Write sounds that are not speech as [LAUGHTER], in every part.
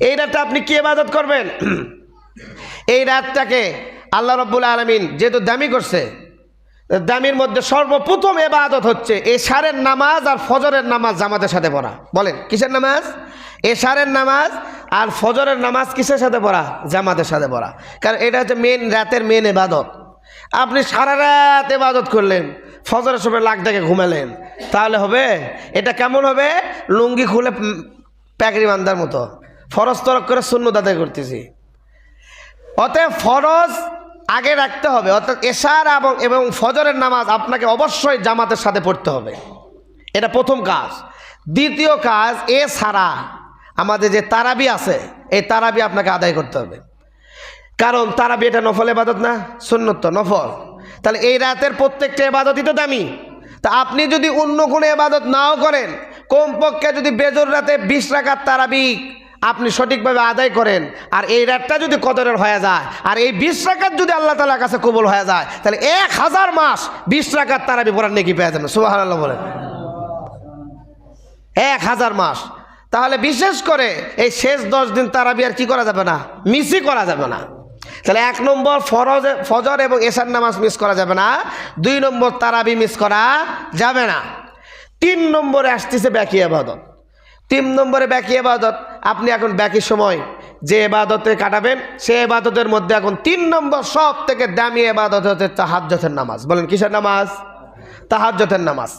এই রাতটা আপনি কি ইবাদত করবেন? [CLEARS THROAT] এই রাতটাকে আল্লাহ রব্বুল আলমিন যেহেতু দামি করছে, দামির মধ্যে সর্বপ্রথম এবাদত হচ্ছে এশারের নামাজ আর ফজরের নামাজ জামাতের সাথে পড়া। বলেন, কিসের নামাজ? এশারের নামাজ আর ফজরের নামাজ কিসের সাথে পড়া? জামাতের সাথে পড়া। কারণ এটা হচ্ছে মেন রাতের মেন এবাদত আপনি সারা রাত এবাদত করলেন, ফজরের সময় লাখ ডেকে ঘুমালেন, তাহলে হবে, এটা কেমন হবে? লুঙ্গি খুলে প্যাকরি বান্ধার মতো। ফরজ তরক করে শূন্য দাদাই করতেছি। অতএব ফরজ আগে রাখতে হবে, অর্থাৎ এশার এবং এবং ফজরের নামাজ আপনাকে অবশ্যই জামাতের সাথে পড়তে হবে। এটা প্রথম কাজ। দ্বিতীয় কাজ এ ছাড়া আমাদের যে তারাবি আছে, এই তারাবি আপনাকে আদায় করতে হবে। কারণ তারাবি এটা নফল এবাদত না, সুন্নত নফল। তাহলে এই রাতের প্রত্যেকটা এবাদতই তো দামি। তা আপনি যদি অন্য কোনো এবাদত নাও করেন, কমপক্ষে যদি বেজর রাতে বিশ রাখার তারাবি আপনি সঠিকভাবে আদায় করেন, আর এই রাতটা যদি কদরের হয়ে যায়, আর এই বিশ রাকাত যদি আল্লাহ তালার কাছে কবুল হয়ে যায়, তাহলে এক হাজার মাস বিশ রাকাত তারাবি পড়ার নেকি পেয়ে যাবেন। সুবাহ আল্লাহ বলেন। এক হাজার মাস। তাহলে বিশেষ করে এই শেষ দশ দিন তারাবি আর কি করা যাবে না? মিসই করা যাবে না। তাহলে এক নম্বর ফরজ, ফজর এবং এশার নামাজ মিস করা যাবে না। দুই নম্বর তারাবি মিস করা যাবে না। তিন নম্বরে আসতেছে ব্যাকি আবাদত। তিন নম্বরে ব্যাকি এবাদত। আপনি এখন ব্যাকি সময় যে এবাদতে কাটাবেন, সে এবাদতের মধ্যে এখন তিন নম্বর সব থেকে দামি এবাদত হচ্ছে তাহাজ্জতের নামাজ। বলেন, কিসের নামাজ? তাহাজ্জতের নামাজ।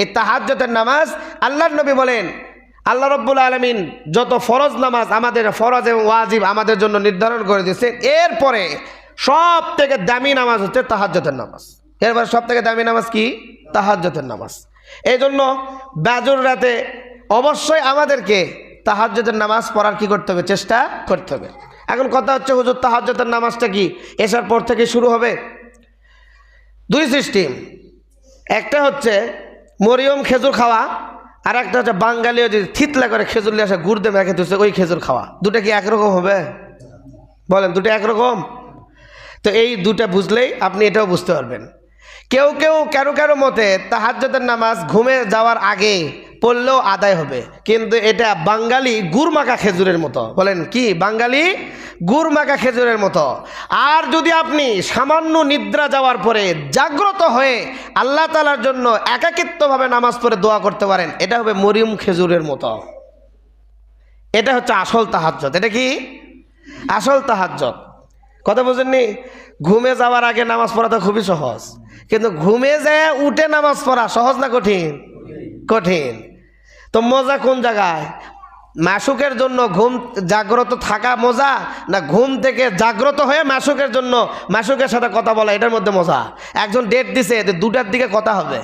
এই তাহাজ্জতের নামাজ আল্লাহর নবী বলেন, আল্লাহ রব্বুল আলমিন যত ফরজ নামাজ আমাদের ফরজ এবং ওয়াজিব আমাদের জন্য নির্ধারণ করে দিয়েছে এরপরে সব থেকে দামি নামাজ হচ্ছে তাহাজ্জতের নামাজ। এরপরে সব থেকে দামি নামাজ কি? তাহাজ্জতের নামাজ। এই জন্য বাজুর রাতে অবশ্যই আমাদেরকে তাহাজ্জতের নামাজ পড়ার কি করতে হবে? চেষ্টা করতে হবে। এখন কথা হচ্ছে, হুজুর তাহাজ্জতের নামাজটা কি? এসার পর থেকে শুরু হবে? দুই সিস্টেম একটা হচ্ছে মরিয়ম খেজুর খাওয়া, আর একটা হচ্ছে বাঙালিও যদি থিতলা করে খেজুর নিয়ে আসে, গুড় দিয়ে মেখে তুলছে ওই খেজুর খাওয়া। দুটা কি একরকম হবে? বলেন, দুটো একরকম? তো এই দুটা বুঝলেই আপনি এটাও বুঝতে পারবেন। কেউ কেউ, কারও কারও মতে তাহাজ্জতের নামাজ ঘুমে যাওয়ার আগে পড়লেও আদায় হবে। কিন্তু এটা বাঙালি গুড় মাখা খেজুরের মতো। বলেন কি? বাঙালি গুড় মাখা খেজুরের মতো। আর যদি আপনি সামান্য নিদ্রা যাওয়ার পরে জাগ্রত হয়ে আল্লাহ তালার জন্য একাকিত্বভাবে নামাজ পড়ে দোয়া করতে পারেন, এটা হবে মরিয়ম খেজুরের মতো। এটা হচ্ছে আসল তাহাজ্জত এটা কি? আসল তাহাজ্জত কথা বুঝেননি? ঘুমে যাওয়ার আগে নামাজ পড়া তো খুবই সহজ। কিন্তু ঘুমে যায় উঠে নামাজ পড়া সহজ না কঠিন? কঠিন। তো মজা কোন জায়গায়? মাসুকের জন্য ঘুম জাগ্রত থাকা মজা না ঘুম থেকে জাগ্রত হয়ে মাসুকের জন্য মাসুকের সাথে কথা বলা, এটার মধ্যে মজা? একজন ডেট দিছে দুটার দিকে কথা হবে।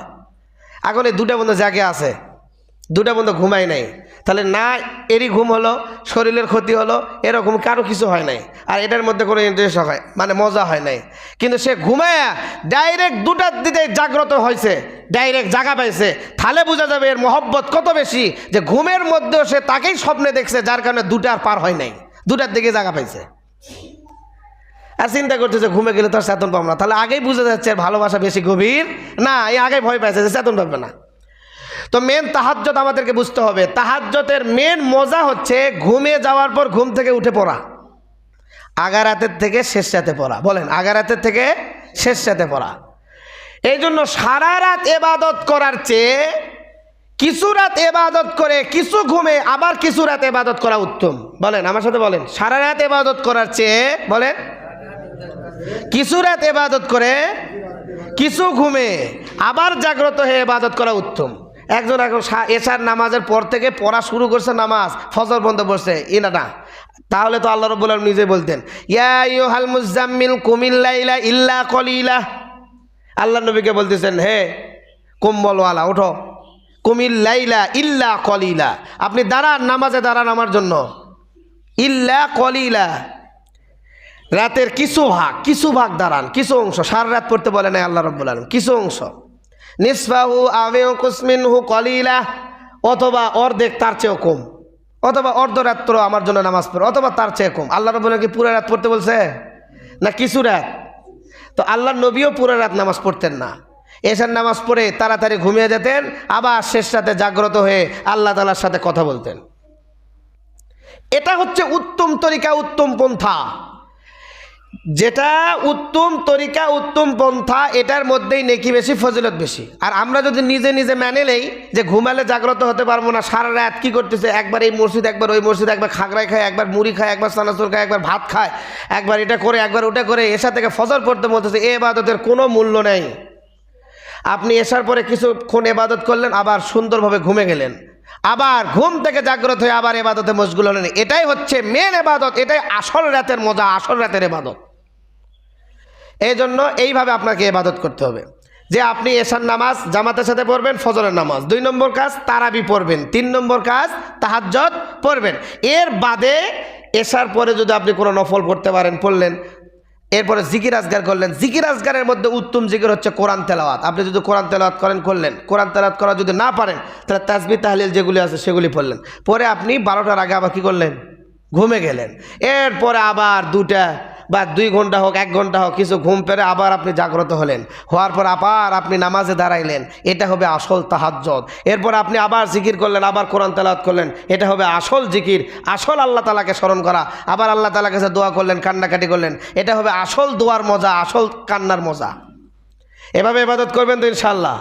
এখন এই দুটা বন্ধু জায়গায় আছে। দুটা বন্ধু ঘুমায় নাই। তাহলে না, এরই ঘুম হলো, শরীরের ক্ষতি হলো, এরকম কারও কিছু হয় নাই। আর এটার মধ্যে কোনো ইন্টারেস্ট হয় মানে মজা হয় নাই। কিন্তু সে ঘুমায়া ডাইরেক্ট দুটার দিকে জাগ্রত হয়েছে ডাইরেক্ট জাগা পাইছে। তাহলে বোঝা যাবে এর মহব্বত কত বেশি, যে ঘুমের মধ্যেও সে তাকেই স্বপ্নে দেখছে, যার কারণে দুটার পার হয় নাই। দুটার দিকে জাগা পাইছে। আর চিন্তা করতেছে ঘুমে গেলে তো আর চেতন পাবো না। তাহলে আগেই বুঝে যাচ্ছে ভালোবাসা বেশি গভীর। না, এই আগে ভয় পাইছে যে চেতন পাবে না। তো মেন তাহাজ্জত আমাদেরকে বুঝতে হবে। তাহাজ্জতের মেন মজা হচ্ছে ঘুমে যাওয়ার পর ঘুম থেকে উঠে পড়া। আগারাতের থেকে শেষ রাতে পড়া। বলেন, আগারাতের থেকে শেষ রাতে পড়া। এই জন্য সারা রাত এবাদত করার চেয়ে কিছু রাত এবাদত করে, কিছু ঘুমে আবার কিছু রাত এবাদত করা উত্তম। বলেন, আমার সাথে বলেন, সারা রাত এবাদত করার চেয়ে, বলেন, কিছু রাত এবাদত করে, কিছু ঘুমে আবার জাগ্রত হয়ে এবাদত করা উত্তম। একজন এখন এশার নামাজের পর থেকে পড়া শুরু করছে নামাজ, ফজর বন্ধ করছে ইনা না তাহলে তো আল্লাহ রব্বুল আলম নিজে বলতেন, ইয়া ইউহাল মুজাম্মিল কুমিল্লাইলা ইল্লা কলিলা। আল্লাহ নবীকে বলতেছেন, হে কম্বলওয়ালা, ওঠো। কুমিল্লাইলা ইল্লা কলিলা। আপনি দাঁড়ান নামাজে, দাঁড়ান আমার জন্য। ইল্লা কলিলা। রাতের কিছু ভাগ কিছু ভাগ দাঁড়ান। কিছু অংশ, সারা রাত পড়তে বলে নাই আল্লাহ রব্বুল আলম কিছু অংশ। নিসফাহু আমেও কুসমিন হু কলিলা, অথবা অর্ধেক তার চেয়েও কম। অথবা অর্ধরাত্র আমার জন্য নামাজ পড়ো, অথবা তার চেয়ে কম। আল্লাহ আলম কি পুরো রাত পড়তে বলছে? না কিছু রাত। তো আল্লাহ নবীও পুরো রাত নামাজ পড়তেন না। এসার নামাজ পড়ে তাড়াতাড়ি ঘুমিয়ে যেতেন, আবার শেষ রাতে জাগ্রত হয়ে আল্লাহ তালার সাথে কথা বলতেন। এটা হচ্ছে উত্তম তরিকা, উত্তম পন্থা। যেটা উত্তম তরিকা, উত্তম পন্থা, এটার মধ্যেই নেকি বেশি, ফজিলত বেশি। আর আমরা যদি নিজে নিজে মেনে নেই যে ঘুমালে জাগ্রত হতে পারব না, সারা রাত কী করতেছে, একবার এই মসজিদ, একবার ওই মসজিদ, একবার খাগড়ায় খায়, একবার মুড়ি খায়, একবার সানাসুর খায়, একবার ভাত খায়, একবার এটা করে, একবার ওটা করে এসা থেকে ফজর পড়তে বলতেছে, এ বাদতের কোনো মূল্য নেই। আপনি এসার পরে কিছুক্ষণ এবাদত করলেন, আবার সুন্দরভাবে ঘুমে গেলেন। আবার ঘুম থেকে জাগ্রত হয়ে আবার এবাদতে মশগুল হলেন। এটাই হচ্ছে মেন এবাদত, এটাই আসল রাতের মজা, আসল রাতের এবাদত। এই জন্য এইভাবে আপনাকে এবাদত করতে হবে। যে আপনি এশার নামাজ, জামাতের সাথে পড়বেন, ফজরের নামাজ। দুই নম্বর কাজ, তারাবি পড়বেন। তিন নম্বর কাজ তাহাজ্জত পড়বেন। এর বাদে এশার পরে যদি আপনি কোনো নফল পড়তে পারেন, পড়লেন এরপরে জিকির আজগার করলেন। জিকির আজগারের মধ্যে উত্তম জিকির হচ্ছে কোরআন তেলাওয়াত। আপনি যদি কোরআন তেলাওয়াত করেন, করলেন। কোরআন তেলাওয়াত করা যদি না পারেন, তাহলে তাজবি তাহলিল যেগুলি আছে সেগুলি পড়লেন। পরে আপনি বারোটার আগে আবার কী করলেন? ঘুমে গেলেন। এরপরে আবার দুটা বা দুই ঘণ্টা হোক, এক ঘণ্টা হোক, কিছু ঘুম পেরে আবার আপনি জাগ্রত হলেন। হওয়ার পর আবার আপনি নামাজে দাঁড়াইলেন। এটা হবে আসল তাহাজ্জত এরপর আপনি আবার জিকির করলেন, আবার কোরআন তেলাওয়াত করলেন। এটা হবে আসল জিকির, আসল আল্লাহ তালাকে স্মরণ করা। আবার আল্লাহ তালার কাছে দোয়া করলেন, কান্নাকাটি করলেন। এটা হবে আসল দোয়ার মজা, আসল কান্নার মজা। এভাবে ইবাদত করবেন তো ইনশাল্লাহ